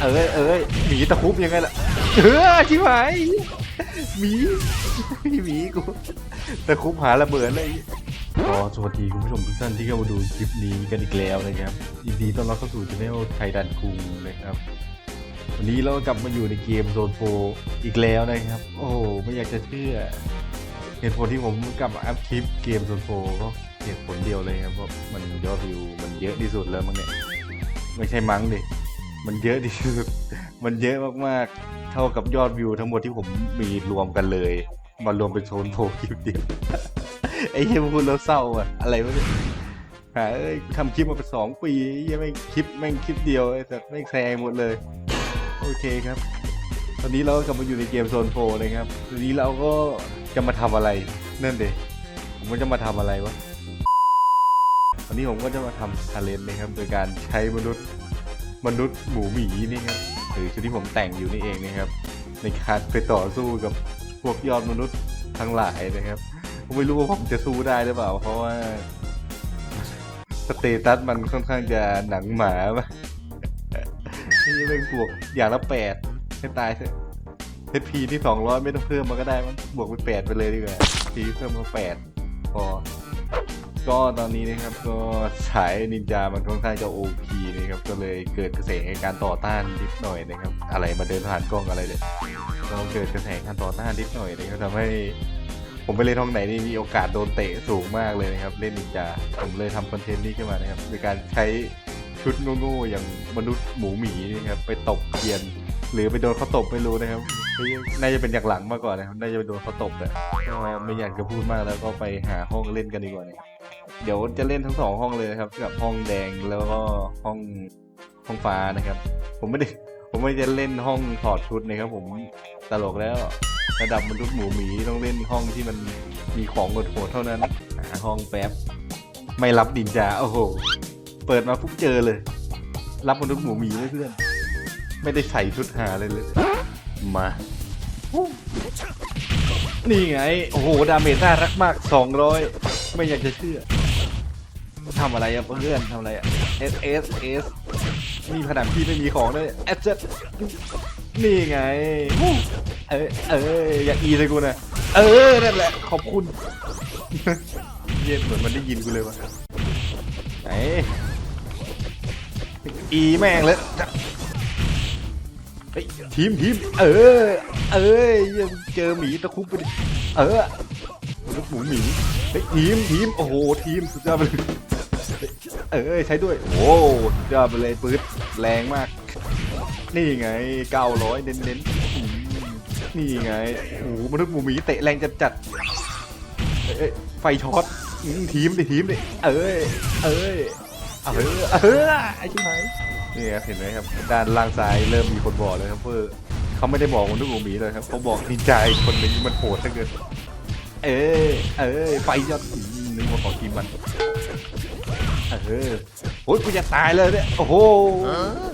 เอ้ยเอ้ยหมีตะคุบยังไงล่ะเออชิบหายหมีหมีกูตะคุบหาระเบิดเลยก็สวัสดีคุณผู้ชมทุกท่านที่เข้ามาดูคลิปนี้กันอีกแล้วนะครับยินดีต้อนรับเข้าสู่ช anel ไทยดันคุงนะครับ วันนี้เราก็กลับมาอยู่ในเกมโซนโฟอีกแล้วนะครับ โอ้โหไม่อยากจะเชื่อเหตุผลที่ผมกลับมาอัพคลิปเกมโซนโฟก็เหตุผลเดียวเลยครับเพราะมันยอดวิวมันเยอะที่สุดแล้วมั้งเนี่ยไม่ใช่มั้งดิ มันเยอะที่สุด มันเยอะมากๆ เท่ากับยอดวิวทั้งหมดที่ผมมีรวมกันเลย มารวมเป็นโซนโฟคลิปเดียวไอ้เหี้ยพูดแล้วเศร้าอะ อะไรวะเนี่ยหาเอ้ยทำคลิปมาเป็นสองปียังไม่คลิปแม่งคลิปเดียวไอ้แต่ไม่งแซงหมดเลย โอเคครับ ตอนนี้เราก็กลับมาอยู่ในเกมโซนโฟนะครับทีนี้เราก็จะมาทำอะไรนั่นเดผมก็จะมาทำอะไรวะวันนี้ผมก็จะมาทำชาเลนจ์นะครับ โดยการใช้มนุษย์ มนุษย์หมูหมีนี่ครับหรือชุดที่ผมแต่งอยู่นี่เองนะครับ ในการไปต่อสู้กับพวกยอดมนุษย์ทั้งหลายนะครับผมไม่รู้ว่าผมจะสู้ได้หรือเปล่า เพราะว่าสเตตัสมันค่อนข้างจะหนังหมาปะนี่เป็นบวกอย่างละแปดให้ตายเถอะเพีที่สองร้อยไม่ต้องเพิ่มมาก็ได้มันบวกเป็นแปดไปเลยดีกว่าพีเพิ่มมาแปดพอ ก็ตอนนี้นะครับก็สายนินจามันค่อนข้างจะโอพีนะครับก็เลยเกิดกระแสการต่อต้านนิดหน่อยนะครับอะไรมาเดินผ่านกล้องอะไรเนี่ยก็เกิดกระแสการต่อต้านนิดหน่อยนะครับทำให้ผมไปเล่นห้องไหนนี่มีโอกาสโดนเตะสูงมากเลยนะครับ เล่นนินจาผมเลยทำคอนเทนต์นี้ขึ้นมานะครับโดยการใช้ชุดโง่ๆอย่างมนุษย์หมูหมีนี่ครับไปตบเกียน หรือไปโดนเขาตบไม่รู้นะครับ น่าจะเป็นอย่างหลังมากกว่านะน่าจะไปโดนเขาตบแหละก็ไม่อยากจะพูดมากแล้วก็ไปหาห้องเล่นกันดีกว่านะครับเดี๋ยวจะเล่นทั้งสองห้องเลยนะครับ กับห้องแดงแล้วก็ห้องห้องฟ้านะครับ ผมไม่ได้ผมไม่ได้เล่นห้องถอดชุดนะครับผมตลกแล้วระดับมนุษย์หมูหมีต้องเล่นห้องที่มันมีของโหดๆเท่านั้นหาห้องแป๊บไม่รับดินจาโอ้โห เปิดมาปุ๊บเจอเลย รับมนุษย์หมูหมีเลยเพื่อน ไม่ได้ใส่ชุดหาเลยเลย มา นี่ไง โอ้โห ดาเมจน่ารักมาก 200 ไม่อยากจะเชื่อทำอะไรอะเพื่อนทำอะไรอะ S S S นี่ขนาดพี่ไม่มีของเลย S S นี่ไง เอ้ยเอ้ยอย่าอีเลยกูนะ เออ นั่นแหละ ขอบคุณเย็นเหมือนมันได้ยินกูเลยวะไหนอีแม่งเลย เฮ้ยทีมทีมเออ เอ้ยยังเจอหมีตะคุบไปดิเออลูกหมูหมีเฮ้ยทีมทีมโอ้โหทีมสุดยอดไปเลยเอ้ยใช้ด้วยโอ้สุดยอดไปเลยปื๊ดแรงมาก นี่ไง900เน้นเน้นๆอืมนี่ไงโอ้โหมนุษย์หมูหมีเตะแรงจัดจัดไฟช็อตทีมดิทีมดิเอ้ยเอ้ยเออเออไอ้ชิบหาย นี่ครับเห็นไหมครับ ด้านล่างซ้ายเริ่มมีคนบอกเลยครับเพื่อเขาไม่ได้บอกมนุษย์หมูหมีเลยครับเขาบอกนินจาอีกคนหนึงมันโหดเหลือเกินเอ้ยเอ้ยไฟยอดอืมนึกว่าของทีมมันเออโอ้ยกูจะตายเลยเนี่ยโอ้โห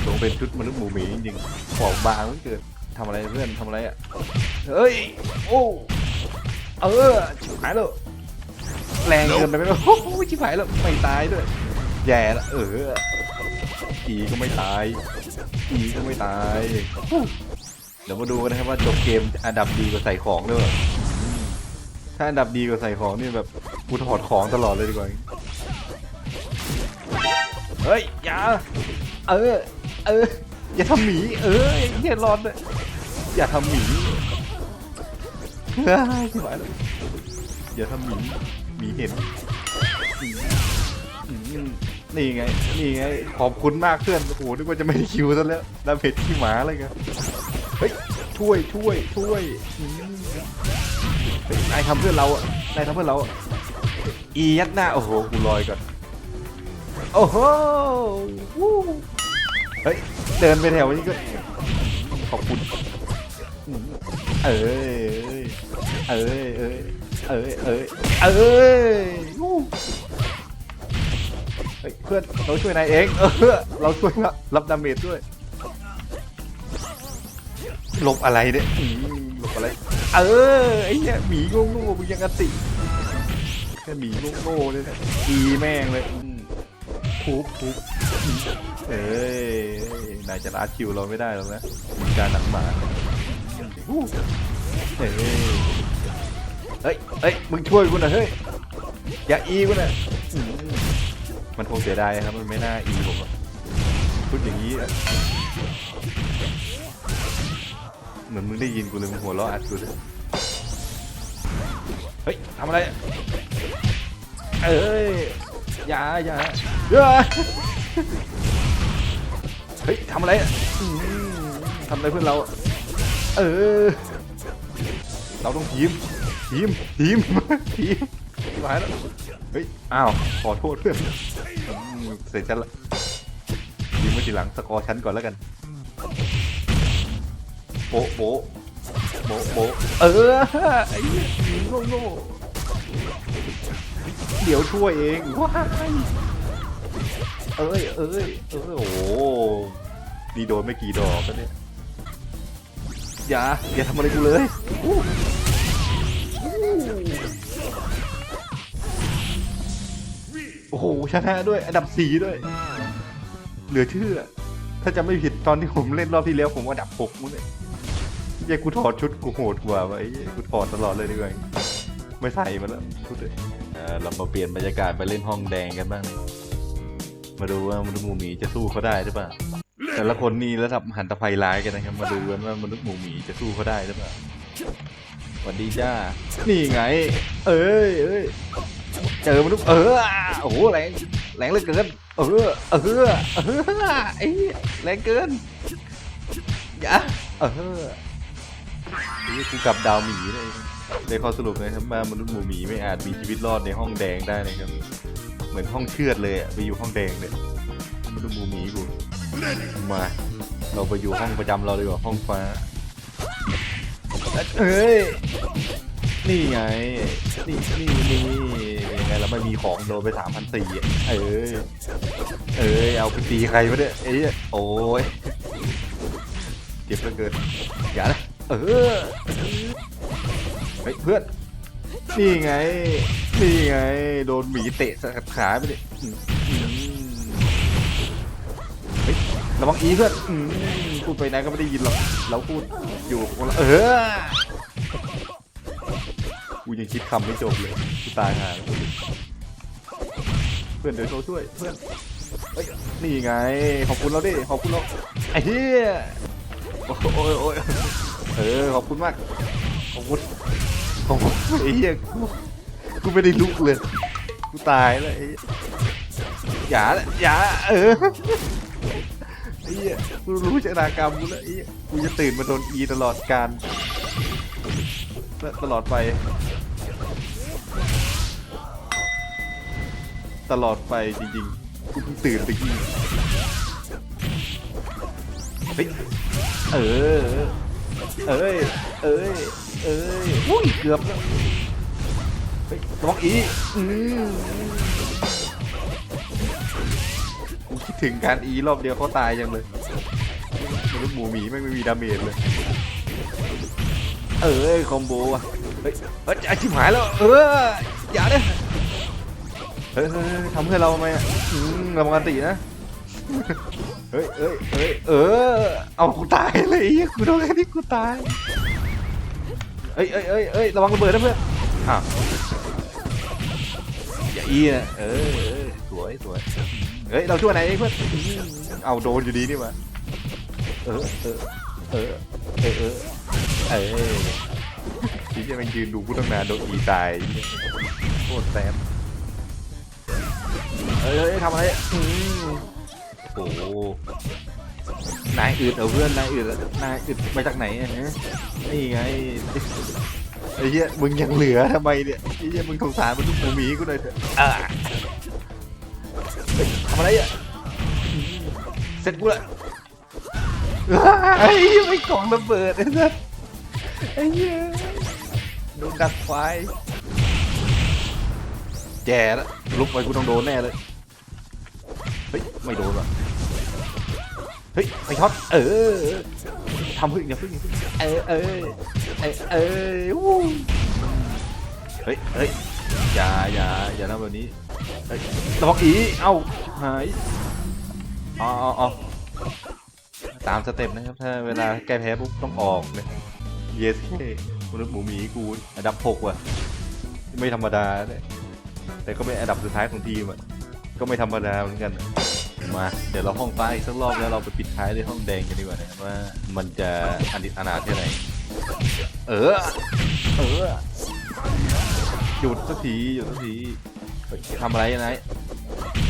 ลงเป็นชุดมนุษย์หมูหมีจริงๆของบางมันเกิดทำอะไรเพื่อนทำอะไรอะเฮ้ยโอ้เออชิบหายแล้วแรงเกินไปไหมโอ้โหชิบหายแล้วไม่ตายด้วยแย่ล้วเออ อีก็ไม่ตายอีก็ไม่ตาย เดี๋ยวมาดูกันนะครับว่าจบเกมอันดับดีกว่าใส่ของด้วยถ้าอันดับดีกว่าใส่ของนี่แบบกูถอดของตลอดเลยดีกว่า เฮ้ยอย่าเออ เออ อย่าทำหมี เออเฮียร้อนเลยอย่าทำหมีเฮ้ยชิบหายแล้วอย่าทำหมีหมีเห็นอืม นี่ไง นี่ไง ขอบคุณมากเพื่อน โอ้โห นึกว่าจะไม่ได้คิวซะแล้วดาเพจขี้หมาอะไรกันเฮ้ย ช่วย ช่วย ช่วยอืมเฮ้ยนายทำเพื่อนเราอะนายทำเพื่อนเราอะอียัดหน้า โอ้โห กูลอยก่อน โอ้โหวู้เฮ้ย เดินไปแถวนี้ก็ ขอบคุณ เอ้ย เอ้ย เอ้ย เอ้ย เอ้ย เอ้ย ฮ้ยเพื่อนเราช่วยนายเองเออเราช่วยรับรับดาเมจด้วยหลบอะไรเนี่ยอืมหลบอะไร เออไอ้เนี่ยหมีโง่ๆมึงยังกติแค่หมีโง่ๆเลยนะอีแม่งเลยอืมทุบทุบเอ้ยนายจะลาดคิวเราไม่ได้หรอกนะมีการหนังหมาเฮ้ยเฮ้ย มึงช่วยกูหน่อยเฮ้ย อย่าอีกูหน่อย มันคงเสียดายครับ มันไม่น่าอีผมพูดอย่างนี้ เหมือนมึงได้ยินกูเลยมึงหัวเราะอัดกูเลยเฮ้ยทำอะไร เอ้ย อย่าอย่าเอ้ยเฮ้ยทำอะไรทำอะไรเพื่อนเรา เออ เราต้องทีม ทีม ทีม ทีมมาแล้ว ฮ้ย อ้าว ขอโทษเพื่อนเสร็จฉันละทีมไว้ทีหลังสกอร์ฉันก่อนแล้วกัน โบะโบะโบะโบะเออ ไอ้เหี้ยโง่โง่เดี๋ยวช่วยเองว้ายเอ้ยเอ้ยเอ้ยโอ้ดีโดนไม่กี่ดอกแล้วเนี่ย อย่า อย่าทำอะไรกูเลย ชนะด้วย อันดับสี่ด้วย เหลือเชื่อ ถ้าจะไม่ผิดตอนที่ผมเล่นรอบที่แล้วผมอันดับหกมั้งเนี่ยเหี้กูถอดชุดกูโหดกว่าไอ้กูถอดตลอดเลยดีกว่าไม่ใส่มันแล้วชุดเลยเออเรามาเปลี่ยนบรรยากาศไปเล่นห้องแดงกันบ้าง มาดูว่ามนุษย์หมูหมีจะสู้เขาได้หรือเปล่า แต่ละคนนี่ระดับหันตะไฟร้ายกันนะครับ มาดูกันว่ามนุษย์หมูหมีจะสู้เขาได้หรือเปล่าสวัสดีจ้า นี่ไง เอ้ยเอ้ย เจอมนุษย์เออโอ้โหแรงแรงเหลือเกิน เออเออเออไอ้แรงเกินอย่าเออนี่กูกลับดาวหมีเลยในข้อสรุปนะครับว่ามนุษย์หมูหมีไม่อาจมีชีวิตรอดในห้องแดงได้นะครับ เหมือนห้องเชือดเลยอะไปอยู่ห้องแดงเนี่ยมนุษย์หมูหมีกูมา เราไปอยู่ห้องประจำเราดีกว่าห้องฟ้าเอ้ย นี่ไง นี่นี่นี่ยังไงเราไม่มีของโดนไปสามพันสี่เอ้ย เอ้ย เอาไปตีใครมาเนี่ยเอ้ยโอ้ยเจ็บเหลือเกินอย่านะเออเฮ้ยเพื่อน นี่ไง นี่ไง โดนหมีเตะสกัดขาไปดิระวังอีเพื่อนพูดไปไหนก็ไม่ได้ยินหรอก เราพูดอยู่คนละเออ กูยังคิดคำไม่จบเลยกูตายหาเพื่อนเดี๋ยวโชว์ช่วยเพื่อนเฮ้ยนี่ไง ขอบคุณเราดิ ขอบคุณเราไอ้เหี้ยโอ้ยโอ้ยเออ ขอบคุณมาก ขอบคุณขอบคุณไอ้เหี้ยกูกูไม่ได้ลุกเลย กูตายแล้วไอ้หยอย่าละอย่าเออไอ้เหี้ยกูรู้ชะตากรรมกูแล้วไอ้เหี้ยกูจะตื่นมาโดนอีตลอดการแล ตลอดไป ตลอดไปจริงๆกูเพิ่งตื่นตะกี้เฮ้ยเออ เอ้ย เอ้ย เอ้ยอุ้ยเกือบแล้วเฮ้ยระวังอีอืมกูคิดถึงการอีรอบเดียวเขาตายยังเลยมนุษย์หมูหมีไม่งไม่มีดาเมจเลย เอ้ยคอมโบอะเฮ้ยเฮ้ยไอชิบหายแล้ว เอออย่าเด้เฮ้ยเฮ้ยเฮ้ยทำเพื่อเราทำไมอะอืมระวังกันตีนะ เฮ้ยเฮ้ยเฮ้ยเออ เอากูตายเลยไอ้เหี้ยกูโดนแค่นี้กูตายเอ้ยเอ้ยเอ้ยเอ้ยระวังระเบิดนะเพื่อนอ้าวอย่าอีนะเออเออสวยสวยเฮ้ยเราช่วยไหนเพื่อนเอาโดนอยู่ดีนี่มาเออเออเออเออ เออเออที่จะมันยืนดูผู้ตั้งนานโดนอีตายโคตรแซ่บเอ้ยเอ้ยทำอะไรอืมโอ้โหนายอึดเอาเพื่อนนายอึดนายอึดมาจากไหนอะฮะนี่ไงไอ้เหี้ยมึงยังเหลือทำไมเนี่ยไอ้เหี้ยมึงสงสารมันลูกหมูหมีกูหน่อยเถอะอ่าเฮ้ยทำอะไรอะเสร็จกูละไอ้เหี้ยไม่กล่องระเบิดไอ้สัส ไอ้เหี้ยโดนดักไฟแย่แล้วลุกไปกูต้องโดนแน่เลย เฮ้ย ไม่โดนว่ะ เฮ้ยไม่ช็อต เออทำพึ่งอย่าพึ่งอย่าพึ่งเออเออเอ้ยเอ้ยวู้เฮ้ยเฮ้ยอย่าอย่าอย่าทำแบบนี้เฮ้ยระวังอี เอ้าหายอ๋อาเอตามสเต็ปนะครับ ถ้าเวลาแก้แพ้ปุ๊บต้องออกเลย เยสเคมนุษย์หมูหมีกูอันดับหกว่ะ ไม่ธรรมดาเนี่ยแต่ก็เป็นอันดับสุดท้ายของทีมอะ ก็ไม่ธรรมดาเหมือนกัน มา เดี๋ยวเราห้องฟ้าอีกสักรอบแล้วเราไปปิดท้ายด้วยห้องแดงกันดีกว่านะว่ามันจะอันดิอนาถแค่ไหน เออ เออ หยุดสักทีหยุดสักทีทำอะไรนาย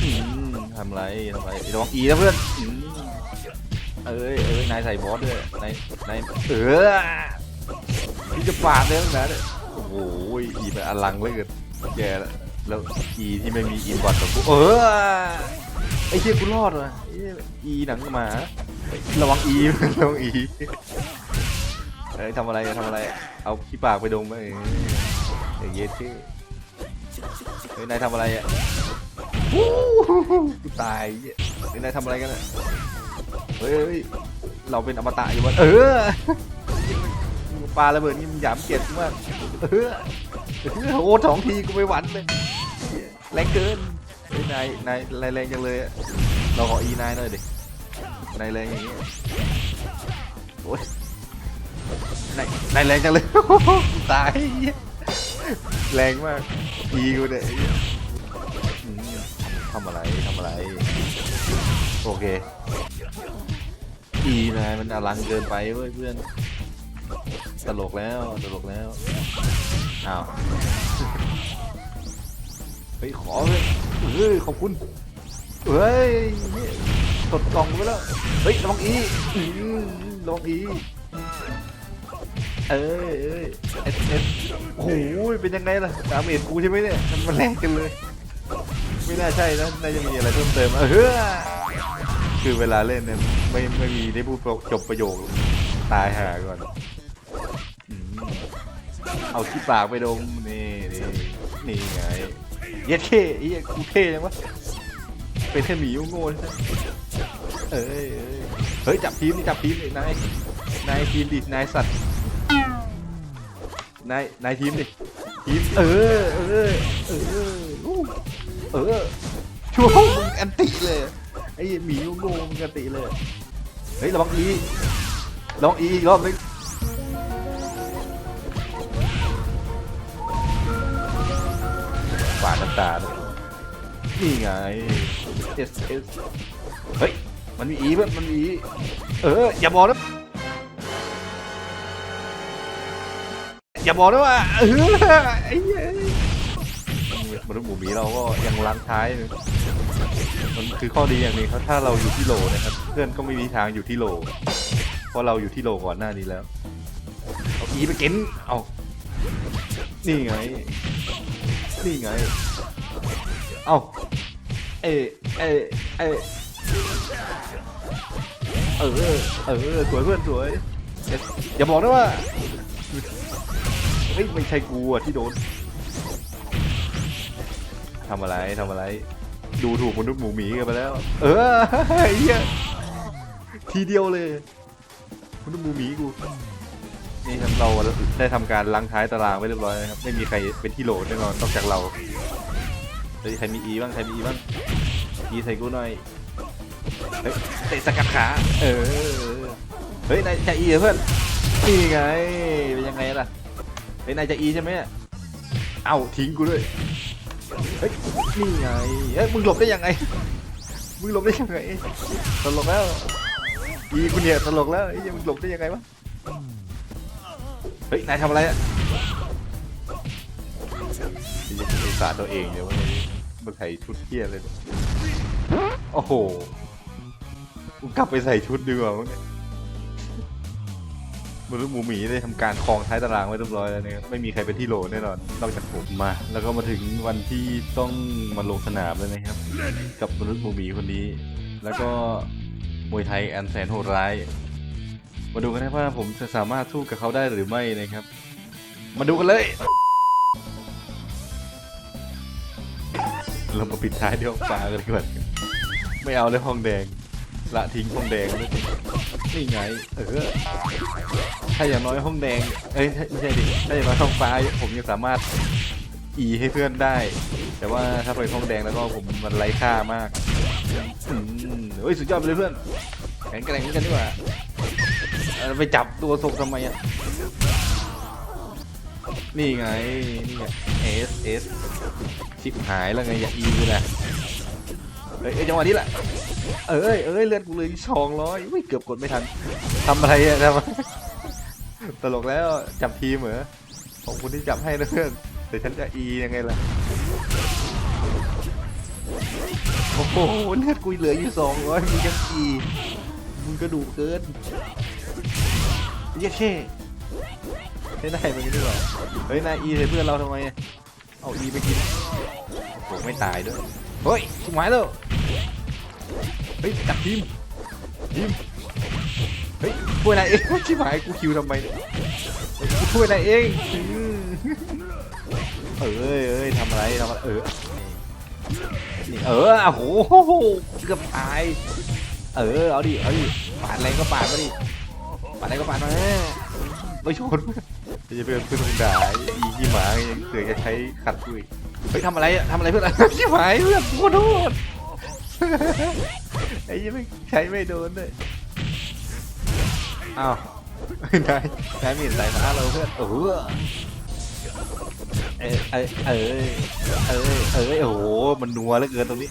อืมทำอะไรทำอะไรระวังอีนะเพื่อน เอ้ยเอ้ยนายใส่บอสด้วยนายนายเออ พี่จะปาดเลยตั้งนั้นโอ้โหอีเป็นอลังเหลยเกินแย่แล้วแล้วอีที่ไม่มีอินบอทกับกูเออไอ้เชี่ยกูรอดว่ะไอ้เหี้ยอีหนังหมาระวังอี ระวังอีเอ้ยทำอะไรทำอะไรเอาขี้ปากไปดมไปเออไอ้เย็ดที่เฮ้ยนายทำอะไรอะวู้กูตายเหี้ยเฮ้ยนายทำอะไรกันอะเฮ้ยเฮ้ยเราเป็นอมตะอยู่วะเออ ปลาระเบิดนี่มันหยามเกียรติมากเออโอ้สองทีกูไม่หวั่นเลยแรงเกินนายนายแรงจังเลยเราขออีนายหน่อยดินายแรงอย่างงี้โอ้ยนายนายแรงจังเลยตายแรงมากอีกูเนี่ยทำอะไรทำอะไร โอเคอีนายมันอลังเกินไปเว้ยเพื่อน ตลกแล้วตลกแล้วอ้าวเฮ้ยขอเลยเฮ้ยขอบคุณเฮ้ยตดกล่องไปแล้วเฮ้ยระวังอีอืมระวังอีเอ้ยเอ้ยเอสเอโอ้โหเป็นยังไงล่ะดามเมจกูใช่ไหมเนี่ยมันแรงกันเลย ไม่น่าใช่นะน่าจะมีอะไรเพิ่มเติมเออคือเวลาเล่นเนี่ยไม่ไม่มีได้พูดจบประโยคตายหาก่อน เอาที่ปากไปดมนี่นี่นี่ไงเย็ดเท่ไอ้เหี้ยกูเท่ยังวะเป็นแค่หมีโง่ใช่เอ้ยเอ้ยเฮ้ยจับทีมดิจับทีมนายนายทีมดินายสัตว์นายนายทีมดิทีมเออเออเออเออช่วงมึงอันติเลยไอ้หมีโง่ๆมึงอันติเลยเฮ้ยระวังอีระวังอีกรอบนึงาดน้ำตาด้วยนี่ไง S S เฮ้ย มันมีอีเพื่อนมันมีอีเออ อย่าบอกนะอย่าบอกนะว่าเออไอ้เหี้ยมนุษย์หมูหมีเราก็ยังล้างท้ายอยู่มันคือข้อดีอย่างหนึงครับถ้าเราอยู่ที่โหลนะครับ เพื่อนก็ไม่มีทางอยู่ที่โหลเพราะเราอยู่ที่โหลก่อนหน้านี้แล้ว เอาอีไปกินเอานี่ไง นี่ไง เอ้า เอเอเอเออ เออ สวยเพื่อนสวยอย่าอย่าบอกนะว่า เฮ้ย ไม่ใช่กูอะที่โดน ทำอะไรทำอะไร ดูถูกมนุษย์หมูหมีกันไปแล้ว เออไอ้เหี้ยทีเดียวเลยมนุษย์หมูหมีกู นี่ครับเราได้ทำการล้างท้ายตารางไว้เรียบร้อยนะครับ ไม่มีใครเป็นที่โหลแน่นอนนอกจากเราเฮ้ยใครมีอีบ้างใครมีอีบ้างอีใส่กูหน่อยเฮ้ยเตะสกัดขาเออเฮ้ยนายจะอีเหรอเพื่อนนี่ไงเป็นยังไงล่ะเฮ้ยนายจะอีใช่ไหมเอ้าทิ้งกูด้วยเฮ้ยนี่ไงเฮ้ยมึงหลบได้ยังไงมึงหลบได้ยังไงตลกแล้วอีกูเนี่ยตลกแล้วไอ้ยังมึงหลบได้ยังไงวะ เฮ้ย นายทำอะไรอะยังศึกษาตัวเองเดี๋ยววันนี้มาใส่ชุดเที่ยเลยเนี่ยโอ้โหกูกลับไปใส่ชุดดีกว่ามั้งเนี่ยมนุษย์หมูหมีได้ทำการคลองท้ายตารางไว้เรียบร้อยแล้วนะครับไม่มีใครเป็นที่โหลแน่นอนนอกจากผมมา แล้วก็มาถึงวันที่ต้องมาลงสนามแล้วนะครับ กับมนุษย์หมูหมีคนนี้ แล้วก็มวยไทยอันแสนโหดร้าย มาดูกันนะว่าผมจะสามารถสู้กับเขาได้หรือไม่นะครับ มาดูกันเลย เรามาปิดท้ายด้วยห้องฟ้ากันกว่าไม่เอาเลยห้องแดง ละทิ้งห้องแดงเลยนี่ไง เออ ถ้าอย่างน้อยห้องแดง เอ้ยไม่ใช่ดิ ถ้าอย่างน้อยห้องฟ้าผมยังสามารถอีให้เพื่อนได้ แต่ว่าถ้าเป็นห้องแดงแล้วก็ผมมันไร้ค่ามากอืมเฮ้ยสุดยอดไปเลยเพื่อนแข็งแกร่งกันดีกว่า ไปจับตัวส่งทำไมอะ นี่ไง นี่ไง S S ชิบหายแล้วไงอย่าอีเลยนะเอ้ยเอ้ยจังหวะนี้แหละ เอ้ยเอ้ยเลือดกูเลยสองร้อยไม่เกือบกดไม่ทันทำอะไรอะทำอะไรตลกแล้วจับทีเหรอของคุณที่จับให้นะเพื่อนแต่ฉันจะอียังไงล่ะโอ้โหเลือดกูเหลืออยู่สองร้อยมึงจะอีมึงก็ดูเกิน เหี้ยเช่ไม่ได้มึงดีกว่าเฮ้ยนายอีเพื่อนเราทำไมเอาอีไปกินโอ้ไม่ตายด้วยเฮ้ยชิบหายแล้วเฮ้ยจับทีมทีมเฮ้ยช่วยนายเองชิบหายกูคิวทำไมเนี่ยกูช่วยนายเองเอ้ยเอ้ยทำอะไรทำอะไรเออนี่เออโอ้โหเกือบตายเออเอาดิเอาดิปาดอะไรก็ปาดมาดิ ปาดอะไรก็ปาดมาไม่ชนจะเพื่อนเพื่อนมึงด่าไอ้อีขี้หมายังเสือกจะใช้ขัดกูอีกเฮ้ยทำอะไรอะทำอะไรเพื่อนชิบหายเพื่อนกูขอโทษไอ้ยังไม่ใช้ไม่โดนเลยอ้าวนายนายไม่เห็นสายฟ้าเราเพื่อนโอ้โหเอ้ยเอ้ยเอ้ยเอ้ยเอ้ยโอ้โหมันนัวเหลือเกินตรงนี้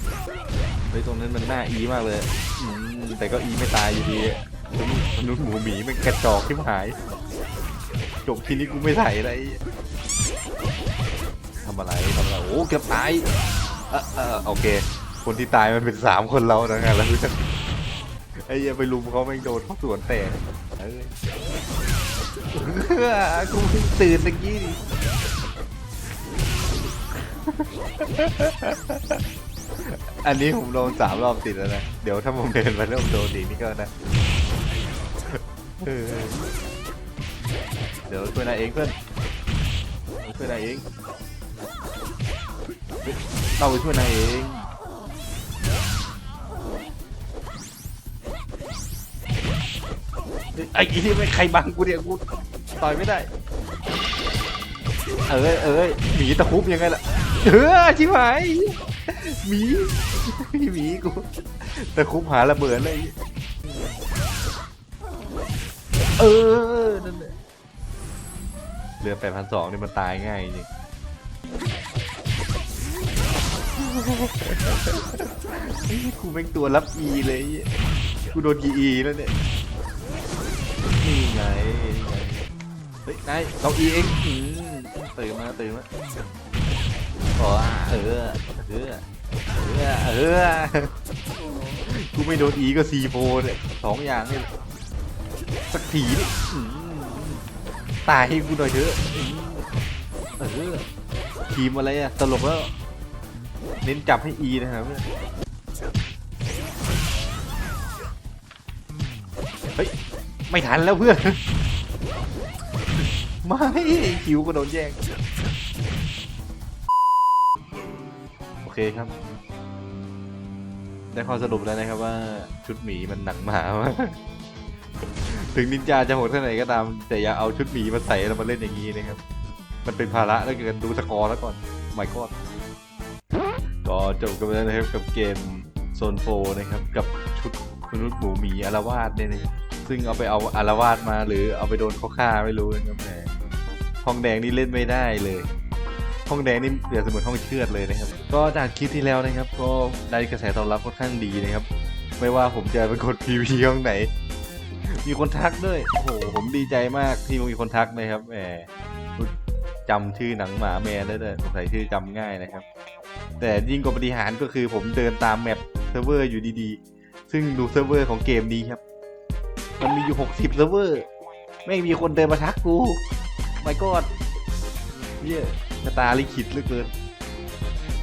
เฮ้ยตรงนั้นมันน่าอีมากเลยอืมแต่ก็อีไม่ตายอยู่ดี มนุษย์หมูหมีมันกระจอกที่หายจบทีนี้กูไม่ใส่อะไรทำอะไรทำอะไรโอ้เกือบตายเออเออโอเค คนที่ตายมันเป็นสามคนเรานะไงแล้วรู้จักไอ้เหี้ยไปลุมเขาไม่งโดนเขาสวนแตกเอ้ยกูเพิ่งตื่นตะกี้ดิอันนี้ผมโดนสามรอบติดแล้วนะ เดี๋ยวถ้าผมเดินมาแล้วผมโดนอีนี่ก็นะ เออเดี๋ยวช่วยนายเองเพื่อนช่วยนายเองเราไปช่วยนายเองไอ้ที่ไม่ใครบังกูเนี่ยกูต่อยไม่ได้เอ้ยเอ้ยหมีตะคุบยังไงล่ะเออชิบหายหมีหมีกูตะคุบหาระเบิดเลย เออ นั่นแหละเรือแปดพันสองนี่มันตายง่ายจริงไอ้กูเป็นตัวรับอีเลย กูโดนกีอีแล้วเนี่ย นี่ไงนี่ไงเฮ้ยนายเราอีเองอืมตื่นมาตื่นมาอ๋อเออ เออ เออ เออ กูไม่โดนอีก็ซีโฟเนี่ยสองอย่างนี่ สักทีนี่อืมตายให้กูหน่อยเถอะอืมเออทีมอะไรอะตลกแล้ว เน้นจับให้อีนะครับเพื่อนเฮ้ย ไม่ทันแล้วเพื่อน ไม่คิวก็โดนแย่ง โอเคครับ ได้ข้อสรุปแล้วนะครับว่าชุดหมีมันหนังหมามาก ถึงนินจาจะโหดแค่าไหนก็ตาม แต่อย่าเอาชุดหมีมาใส่แล้วมาเล่นอย่างนี้นะครับ มันเป็นภาระแล้วเกินดูสกอร์แล้วก่อนไม่กอดก็จบกันไปแล้วนะครับกับเกมโซนโฟนะครับ กับชุดมนุษย์หมูหมีอารวาสเนี่ยนะซึ่งเอาไปเอาอารวาสมาหรือเอาไปโดนเขาฆ่าไม่รู้นะครับแหมห้องแดงนี่เล่นไม่ได้เลยห้องแดงนี่เปรียบเสมือนห้องเชือดเลยนะครับ ก็จากคลิปที่แล้วนะครับ ก็ได้กระแสตอบรับค่อนข้างดีนะครับ ไม่ว่าผมจะเป็นคน PV ห้องไหน มีคนทักด้วย โอ้โห ผมดีใจมากที่มีคนทักนะครับแหมจำชื่อหนังหมาแมวได้เลยสงสัยชื่อจำง่ายนะครับ แต่ยิ่งกว่าปฏิหารก็คือผมเดินตามแมปเซิร์ฟเวอร์อยู่ดีๆ ซึ่งดูเซิร์ฟเวอร์ของเกมนี้ครับ มันมีอยู่หกสิบเซิร์ฟเวอร์ ไม่มีคนเดินมาทักกูไม่กอดเยี่ยชะตาลิขิตเหลือเกิน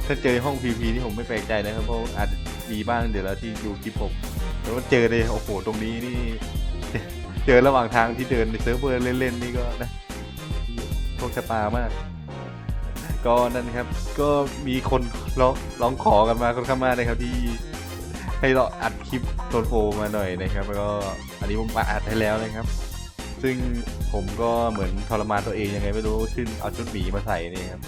ถ้าเจอห้องพีพีนี่ผมไม่แปลกใจนะครับ เพราะอาจจะมีบ้างเดี๋ยวแล้วที่ดูคลิปผมแต่ว่าเจอเลยโอ้โหตรงนี้นี่ เจอระหว่างทางที่เดินในเซิร์ฟเวอร์เล่นๆนี่ก็นะโชคชะตามาก ก็นั่นครับ ก็มีคนร้องร้องขอกันมาคนข้างมานะครับที่ให้เราอัดคลิปโซนโฟมาหน่อยนะครับแล้วก็อันนี้ผมอัดให้แล้วนะครับ ซึ่งผมก็เหมือนทรมานตัวเองยังไงไม่รู้ขึ้นเอาชุดหมีมาใส่นี่ครับ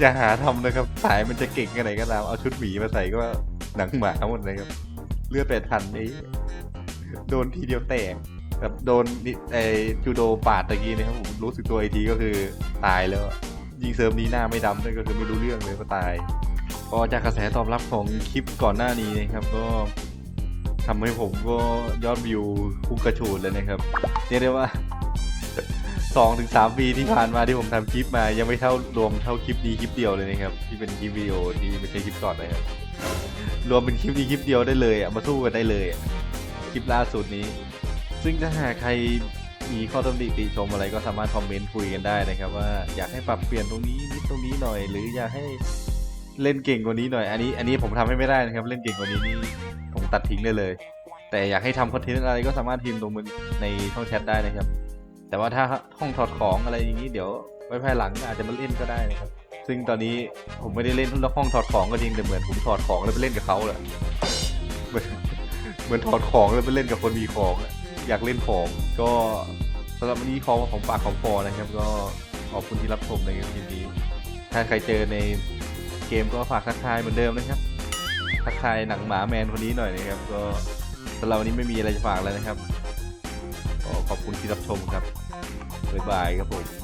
อย่าหาทำนะครับ สายมันจะเก่งกันไหนก็ตามเอาชุดหมีมาใส่ก็หนังหมาหมดเลยครับ เลือดแปดพันนี้ โดนทีเดียวแตกแบบโดนไอจูโดปาดตะกี้นะครับผมรู้สึกตัวไอทีก็คือตายแล้ว ยิงเซิร์ฟนี้หน้าไม่ดำด้วยก็คือไม่รู้เรื่องเลยก็ตายก็จากกระแสตอบรับของคลิปก่อนหน้านี้นะครับ ก็ทำให้ผมก็ยอดวิวพุ่งกระฉูดเลยนะครับเรียกได้ว่าสองถึงสามปีที่ผ่านมาที่ผมทำคลิปมา ยังไม่เท่ารวมเท่าคลิปนี้คลิปเดียวเลยนะครับ ที่เป็นคลิปวิดีโอที่ไม่ใช่คลิปก่อนนะครับรวมเป็นคลิปนี้คลิปเดียวได้เลยอะมาสู้กันได้เลยอะ คลิปล่าสุดนี้ ซึ่งถ้าหากใครมีข้อตำหนิติชมอะไรก็สามารถคอมเมนต์คุยกันได้นะครับว่าอยากให้ปรับเปลี่ยนตรงนี้นิดตรงนี้หน่อย หรืออยากให้เล่นเก่งกว่านี้หน่อย อันนี้อันนี้ผมทำให้ไม่ได้นะครับ เล่นเก่งกว่านี้นี่ผมตัดทิ้งได้เลย แต่อยากให้ทำคอนเทนต์อะไรก็สามารถพิมพ์ตรงในช่องแชทได้นะครับ แต่ว่าถ้าห้องถอดของอะไรอย่างนี้เดี๋ยวไว้ภายหลังอาจจะมาเล่นก็ได้นะครับ ซึ่งตอนนี้ผมไม่ได้เล่นห้องถอดของก็จริงแต่เหมือนผมถอดของแล้วไปเล่นกับเขาเลย เหมือนถอดของแล้วไปเล่นกับคนมีของอะอยากเล่นของก็สำหรับวันนี้ของของปากของพอนะครับ ก็ขอบคุณที่รับชมในคลิปนี้ ถ้าใครเจอในเกมก็ฝากทักทายเหมือนเดิมนะครับทักทายหนังหมาแมนคนนี้หน่อยนะครับ ก็สำหรับวันนี้ไม่มีอะไรจะฝากแล้วนะครับขอบคุณที่รับชมครับบ๊ายบายครับผม